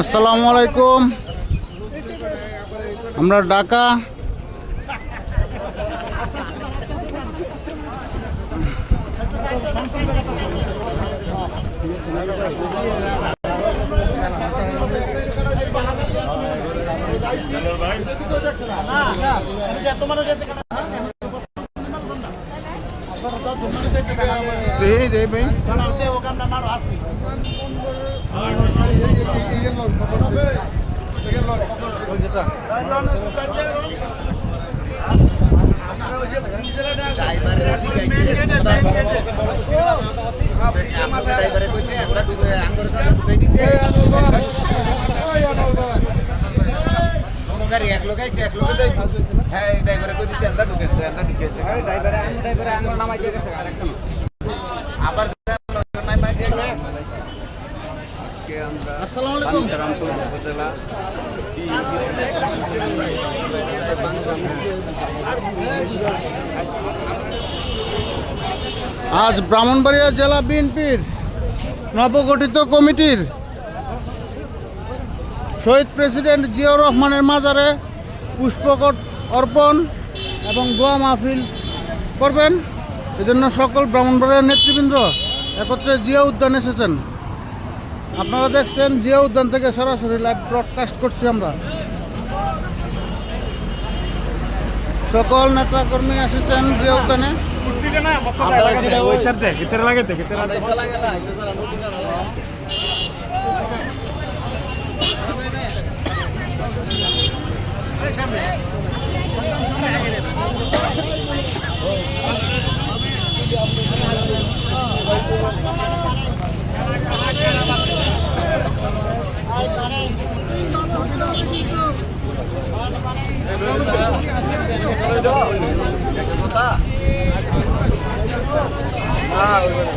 আসসালামু আলাইকুম। আমরা ঢাকা। রে রে ভাই এক লোক এক লোকে হ্যাঁ ড্রাইভারে কই এন্দা ঢুকে এন্দা ঢুকেছে হ্যাঁ ড্রাইভারে আমি ড্রাইভারে আঙ্গুল নামাই দিয়ে গেছে আরেকটা আবার নামাই দিয়ে আজকে আমরা আসসালামু আলাইকুম। রামপুর উপজেলা। আজ ব্রাহ্মণবাড়িয়া জেলা বিএনপির নবগঠিত কমিটির শহীদ প্রেসিডেন্ট জিয়াউর রহমানের মাজারে পুষ্পকট অর্পণ এবং দোয়া মাহফিল করবেন। এজন্য সকল ব্রাহ্মণবাড়িয়ার নেতৃবৃন্দ একত্রে জিয়া উদ্যান এসেছেন। আপনারা দেখছেন জিয়া উদ্যান থেকে সরাসরি লাইভ ব্রডকাস্ট করছি আমরা। সকল নেতাকর্মী এসেছেন জিয়া উদ্যানে। হ্যাঁ হ্যাঁ বলতেছে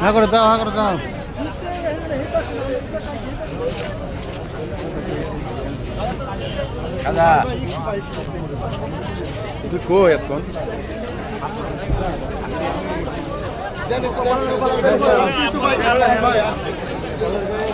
হ্যাঁ করে দাও হ্যাঁ করে দাও কাদা তুই কই এখন ব্যাগের মধ্যে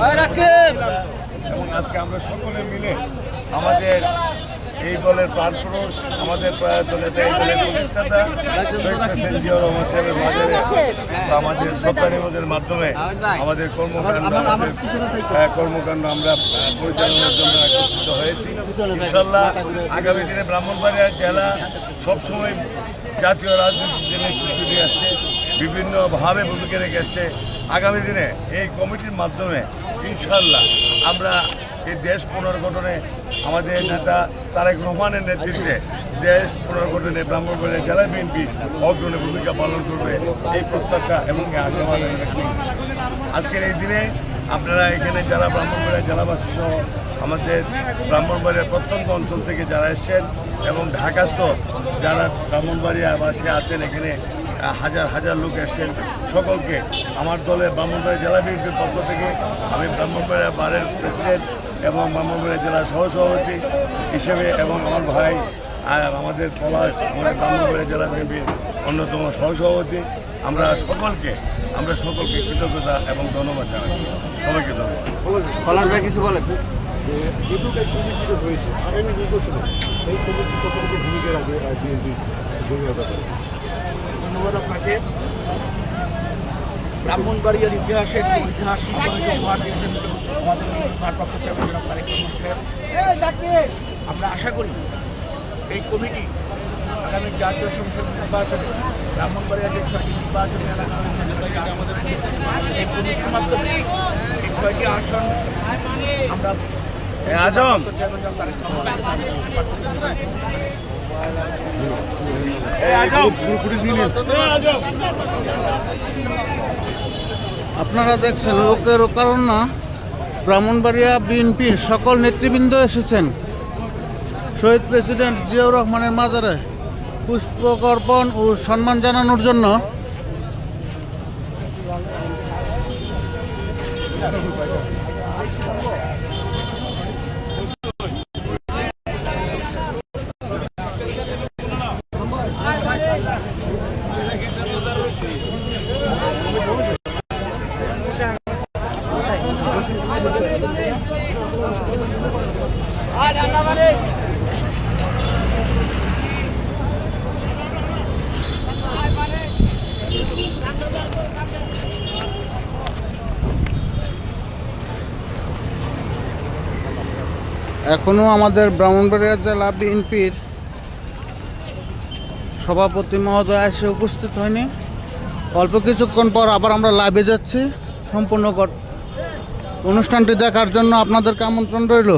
ধরা এবং আজকে আমরা সকলে মিলে আমাদের এই দলের প্রাণপুরুষ আমাদের নেতা এই দলের প্রতিষ্ঠাতা শহীদ প্রেসিডেন্ট রহমান সাহেবের আমাদের সত্যানিবোধের মাধ্যমে আমাদের কর্মকাণ্ড আমাদের কর্মকাণ্ড আমরা পরিচালনার জন্য একত্রিত হয়েছি। ইনশাল্লাহ আগামী দিনে ব্রাহ্মণবাড়িয়া জেলা সবসময় জাতীয় রাজনীতির নেতৃত্ব দিয়ে আসছে বিভিন্নভাবে ভূমিকা রেখে আসছে আগামী দিনে এই কমিটির মাধ্যমে ইনশাল্লাহ আমরা এই দেশ পুনর্গঠনে আমাদের নেতা তারেক রহমানের নেতৃত্বে দেশ পুনর্গঠনে ব্রাহ্মণবাড়িয়া জেলা বিএনপি অগ্রণী ভূমিকা পালন করবে এই প্রত্যাশা এবং আমি আজকের এই দিনে আপনারা এখানে যারা ব্রাহ্মণবাড়িয়া জেলাবাসী সহ আমাদের ব্রাহ্মণবাড়িয়ার প্রত্যন্ত অঞ্চল থেকে যারা এসছেন এবং ঢাকাস্থ যারা ব্রাহ্মণবাড়িয়াবাসী আছেন এখানে হাজার হাজার লোক এসছেন সকলকে। আমার দলের ব্রাহ্মণবাড়িয়া জেলা বিএনপির পক্ষ থেকে আমি ব্রাহ্মণবাড়িয়া বারের প্রেসিডেন্ট এবং ব্রাহ্মণবাড়িয়া জেলার সহসভাপতি হিসেবে এবং আমার ভাই আর আমাদের পলাশ আমাদের ব্রাহ্মণবাড়িয়া জেলা বিএনপির অন্যতম সহসভাপতি। আমরা সকলকে আমরা সকলকে কৃতজ্ঞতা এবং ধন্যবাদ জানাচ্ছি। সবাইকে ধন্যবাদ। পলাশ ভাই কিছু বলেন। এই কমিটিটা হয়েছে আগামী নির্বাচনে এই কমিটি ভূমিকা রাখবে বিএনপি ভূমিকা ব্যাপারে ধন্যবাদ আপনাকে। ব্রাহ্মণবাড়িয়ার ইতিহাসে একটি ঐতিহাসিক উপহার দিয়েছেন আমাদের ভারপ্রাপ্ত চেয়ারম্যান তারেক সাহেব। আমরা আশা করি এই কমিটি আগামী জাতীয় সংসদ নির্বাচনে ব্রাহ্মণবাড়িয়ার যে ছয়টি নির্বাচনী এলাকা রয়েছে আমাদের এই কমিটির মাধ্যমে এই ছয়টি আসন আমরা আজম। তারেক আপনারা দেখছেন লোকের কারণ না, ব্রাহ্মণবাড়িয়া বিএনপির সকল নেতৃবৃন্দ এসেছেন। শহীদ প্রেসিডেন্ট জিয়াউর রহমানের মাজারে পুষ্পকর্পণ ও সম্মান জানানোর জন্য এখনও আমাদের ব্রাহ্মণবাড়িয়া জেলা বিএনপির সভাপতি মহোদয় এসে উপস্থিত হয়নি। অল্প কিছুক্ষণ পর আবার আমরা লাভে যাচ্ছি। সম্পূর্ণ অনুষ্ঠানটি দেখার জন্য আপনাদেরকে আমন্ত্রণ রইল।